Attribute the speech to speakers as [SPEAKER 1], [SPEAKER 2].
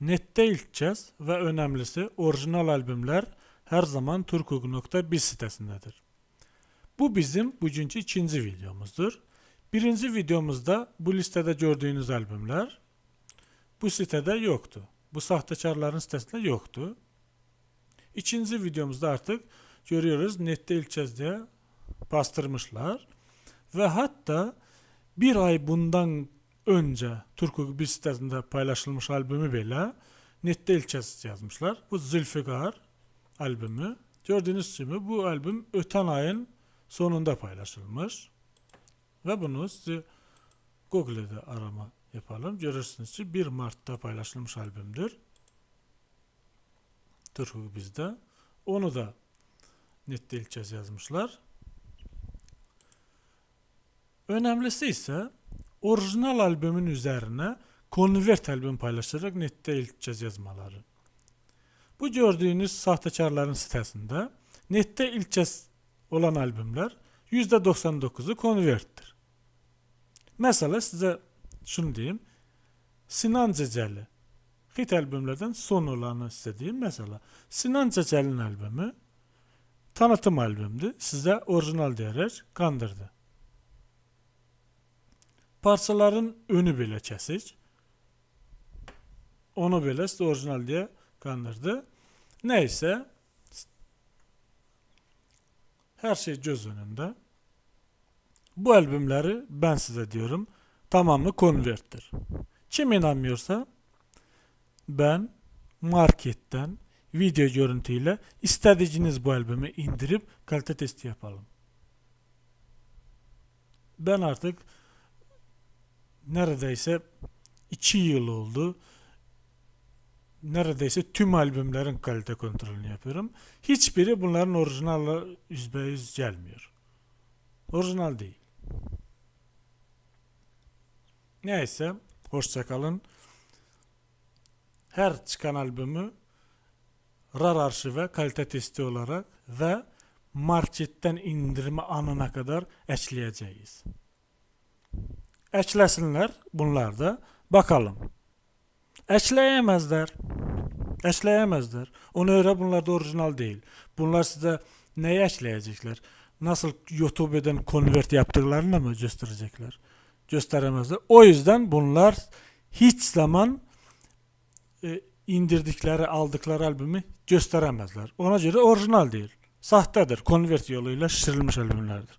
[SPEAKER 1] Nette ilk ve önemlisi orijinal albümler her zaman turkug.biz sitesindedir. Bu bizim bugünkü ikinci videomuzdur. Birinci videomuzda bu listede gördüğünüz albümler bu sitede yoktu. Bu sahtekarların sitesinde yoktu. İkinci videomuzda artık görüyoruz nette ilk diye bastırmışlar. Ve hatta bir ay bundan önce Turkug bir sitesinde paylaşılmış albümü bile nette kez yazmışlar. Bu Zülfikar albümü. Gördüğünüz gibi bu albüm öten ayın sonunda paylaşılmış. Ve bunu size Google'de arama yapalım. Görürsünüz ki 1 Mart'ta paylaşılmış albümdür. Turkug bizde. Onu da nette kez yazmışlar. Önemlisi ise orijinal albümün üzerine konvert albüm paylaşarak nette ilk yazmaları. Bu gördüğünüz sahtekarların sitesinde nette ilk kez olan albümler %99'u konverttir. Mesela size şunu diyeyim. Sinan Ceceli hit albümlerden son olanı diyeyim. Mesela Sinan Ceceli'nin albümü tanıtım albümdü. Size orijinal diyerek kandırdı. Parçaların önü belə kəsik. Onu belə sizə orijinal deyə kandırdı. Neyse her şey göz önünde. Bu albümleri ben size diyorum tamamı konverttir. Kim inanmıyorsa ben marketten video görüntüyle istediğiniz bu albümü indirip kalite testi yapalım. Ben artık neredeyse iki yıl oldu. Neredeyse tüm albümlerin kalite kontrolünü yapıyorum. Hiçbiri bunların orijinalla %100 gelmiyor. Orijinal değil. Neyse, hoşça kalın. Her çıkan albümü RAR arşive kalite testi olarak ve marketten indirme anına kadar ekleyeceğiz. Eklesinler bunlar da. Bakalım. Ekleyemezler. Ekleyemezler. Ona göre bunlar da orijinal değil. Bunlar size neyi ekleyecekler? Nasıl YouTube'dan konvert yaptıklarını mı gösterecekler? Gösteremezler. O yüzden bunlar hiç zaman e, indirdikleri, aldıkları albümü gösteremezler. Ona göre orijinal değil. Sahtedir. Konvert yoluyla şişirilmiş albümlerdir.